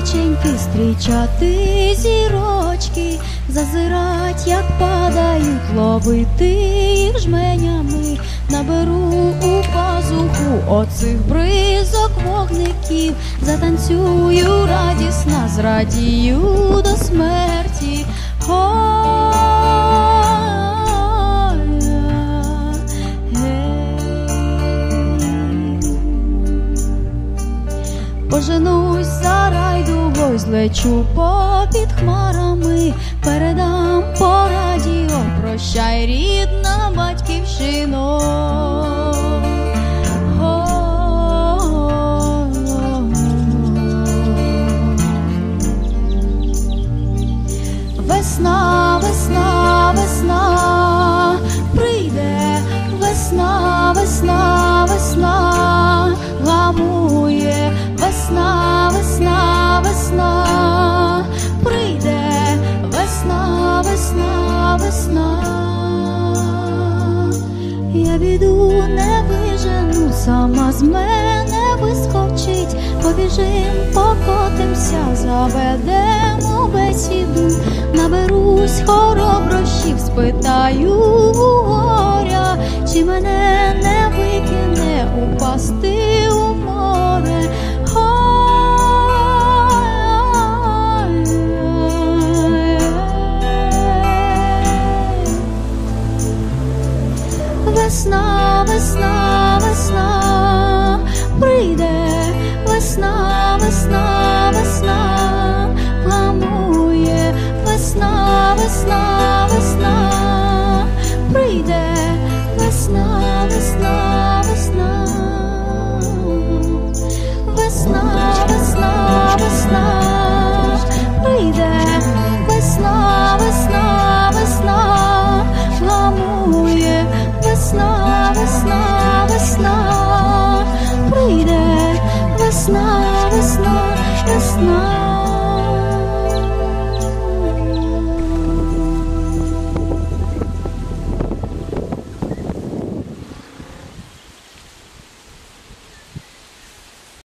ніченьки стрічати зірочки, зазирать, як падають, ловити їх жменями, наберу у пазуху оцих бризок вогників, затанцюю радісна, зрадію до смерті. Поженусь за райдугою, злечу попід хмарами, передам по радіо, прощай, рідна батьківщино. Весна, весна, Я біду не вижену, сама з мене вискочить, побіжим, покотимся, заведемо бесіду, наберусь хороброщів, спитаю горя, чи мене не весна, весна, весна, прийде, весна, весна, весна.